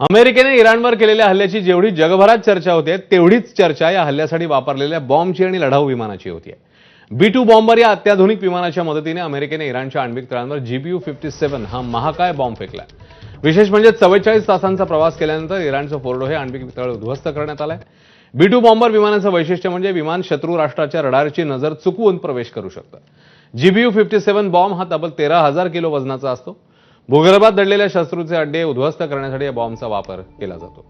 अमेरिकेने इराणवर केलेल्या हल्ल्याची जेवढी जगभरात चर्चा होते तेवढीच चर्चा या हल्ल्यासाठी वापरलेल्या बॉम्बची आणि लढाऊ विमानाची होती. बी टू बॉम्बर या अत्याधुनिक विमानाच्या मदतीने अमेरिकेने इराणच्या आण्विक तळांवर जीबीयू फिफ्टी सेव्हन हा महाकाय बॉम्ब फेकलाय विशेष म्हणजे चव्वेचाळीस तासांचा प्रवास केल्यानंतर इराणचं फोर्डो हे आण्विक तळ उद्ध्वस्त करण्यात आलंय. बी टू बॉम्बर विमानाचं वैशिष्ट्य म्हणजे विमान शत्रू राष्ट्राच्या रडारची नजर चुकवून प्रवेश करू शकतं. जीबीयू फिफ्टी सेव्हन बॉम्ब हा तब्बल तेरा हजार किलो वजनाचा असतो. भूगर्भात दडलेल्या शत्रूचे अड्डे उद्ध्वस्त करण्यासाठी या बॉम्बचा वापर केला जातो.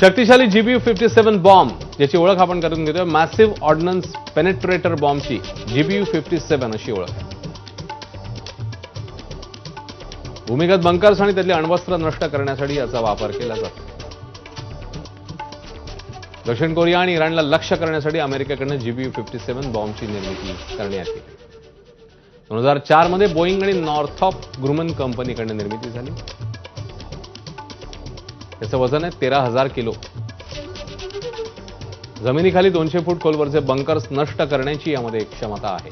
शक्तिशाली जीबीयू फिफ्टी सेव्हन बॉम्ब ज्याची ओळख आपण करून घेतोय मॅसिव्ह ऑर्डनन्स पेनेट्रेटर बॉम्बची जीबीयू फिफ्टी सेव्हन अशी ओळख. भूमिगत बंकर्स आणि त्यातली अण्वस्त्र नष्ट करण्यासाठी याचा वापर केला जातो. दक्षिण कोरिया आणि इराणला लक्ष्य करण्यासाठी अमेरिकेकडनं जीबीयू फिफ्टी सेव्हन बॉम्बची निर्मिती करण्यात येते दोन हजार चारमध्ये बोईंग आणि नॉर्थॉप ग्रुमन कंपनीकडनं निर्मिती झाली. त्याचं वजन आहे तेरा हजार किलो. जमिनीखाली दोनशे फूट खोलवरचे बंकर्स नष्ट करण्याची यामध्ये क्षमता आहे.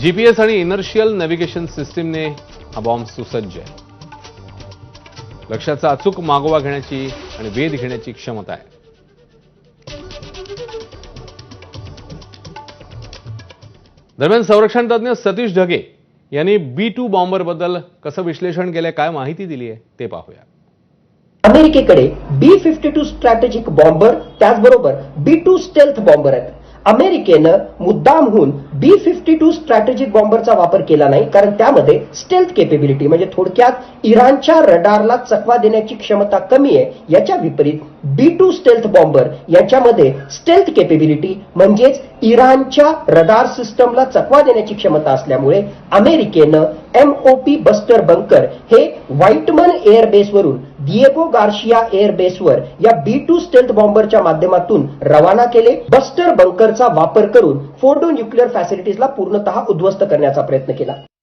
जीपीएस आणि इनर्शियल नेव्हिगेशन सिस्टीमने हा बॉम्ब सुसज्ज आहे. लक्ष्याचा अचूक मागोवा घेण्याची आणि वेध घेण्याची क्षमता आहे. दरम्यान संरक्षण तज्ज्ञ सतीश ढगे यांनी बी टू बॉम्बरबद्दल कसं विश्लेषण केलंय काय माहिती दिली आहे ते पाहूया. अमेरिकेकडे B fifty two strategic bomber त्याचबरोबर बी टू स्टेल्थ बॉम्बर आहेत. अमेरिकेनं मुद्दामहून बी फिफ्टी टू स्ट्रॅटेजिक बॉम्बरचा वापर केला नाही कारण त्यामध्ये स्टेल्थ केपेबिलिटी म्हणजे थोडक्यात इराणच्या रडारला चकवा देण्याची क्षमता कमी आहे याच्या विपरीत बी टू स्टेल्थ बॉम्बर याच्यामध्ये स्टेल्थ केपेबिलिटी म्हणजेच इराणच्या रडार सिस्टमला चकवा देण्याची क्षमता असल्यामुळे अमेरिकेनं एमओपी बस्टर बंकर हे व्हाईटमन एअरबेसवरून दिएगो गार्शिया एअर बेसवर या बी टू स्टेल्थ बॉम्बरच्या माध्यमातून रवाना केले. बस्टर बंकरचा वापर करून फोर्डो न्यूक्लिअर फॅसिलिटीजला पूर्णतः उद्ध्वस्त करण्याचा प्रयत्न केला.